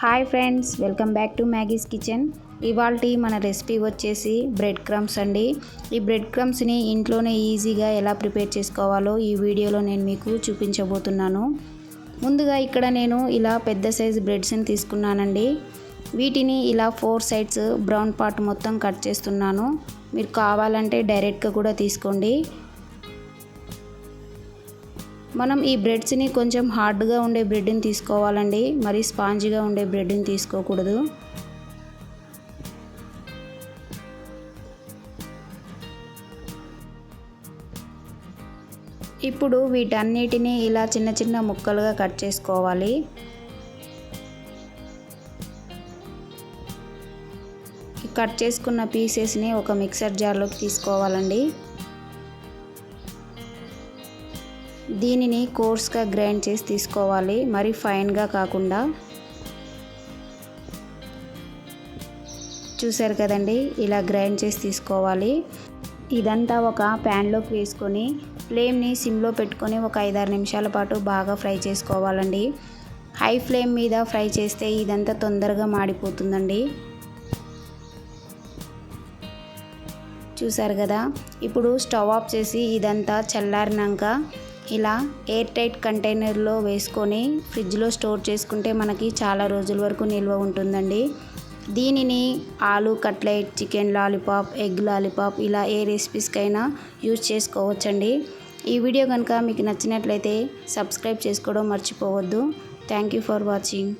Hi friends welcome back to Maggie's kitchen. ఇవాళ మన recipe వచ్చేసి బ్రెడ్ క్రమ్స్ అండి. ఈ బ్రెడ్ క్రమ్స్ని ఇంట్లోనే ఈజీగా ఎలా ప్రిపేర్ చేసుకోవాలో ఈ వీడియోలో నేను మీకు చూపించబోతున్నాను. ముందుగా ఇక్కడ నేను ఇలా పెద్ద సైజు బ్రెడ్స్ని తీసుకున్నానండి. వీటిని ఇలా ఫోర్ సైడ్స్ బ్రౌన్ పార్ట్ మొత్తం కట్ చేస్తున్నాను. మీరు కావాలంటే డైరెక్ట్గా కూడా తీసుకోండి. మనం ఈ బ్రెడ్స్ని కొంచెం హార్డ్గా ఉండే బ్రెడ్ని తీసుకోవాలండి. మరి స్పాంజీగా ఉండే బ్రెడ్ని తీసుకోకూడదు. ఇప్పుడు వీటన్నిటిని ఇలా చిన్న చిన్న ముక్కలుగా కట్ చేసుకోవాలి. కట్ చేసుకున్న పీసెస్ని ఒక మిక్సర్ జార్లోకి తీసుకోవాలండి. దీనిని కోర్స్గా గ్రైండ్ చేసి తీసుకోవాలి. మరి ఫైన్గా కాకుండా. చూసారు కదండి? ఇలా గ్రైండ్ చేసి తీసుకోవాలి. ఇదంతా ఒక ప్యాన్లోకి వేసుకొని ఫ్లేమ్ని సిమ్లో పెట్టుకొని ఒక ఐదారు నిమిషాల పాటు బాగా ఫ్రై చేసుకోవాలండి. హై ఫ్లేమ్ మీద ఫ్రై చేస్తే ఇదంతా తొందరగా మాడిపోతుందండి. చూసారు కదా? ఇప్పుడు స్టవ్ ఆఫ్ చేసి ఇదంతా చల్లారినాక ఇలా ఎయిర్ టైట్ కంటైనర్లో వేసుకొని ఫ్రిడ్జ్లో స్టోర్ చేసుకుంటే మనకి చాలా రోజుల వరకు నిల్వ ఉంటుందండి. దీనిని aloo cutlet chicken lollipop egg lollipop ఇలా ఏ రెసిపీస్కైనా యూజ్ చేసుకోవచ్చండి. ఈ వీడియో కనుక మీకు నచ్చినట్లయితే సబ్స్క్రైబ్ చేసుకోవడం మర్చిపోవద్దు. Thank you for watching.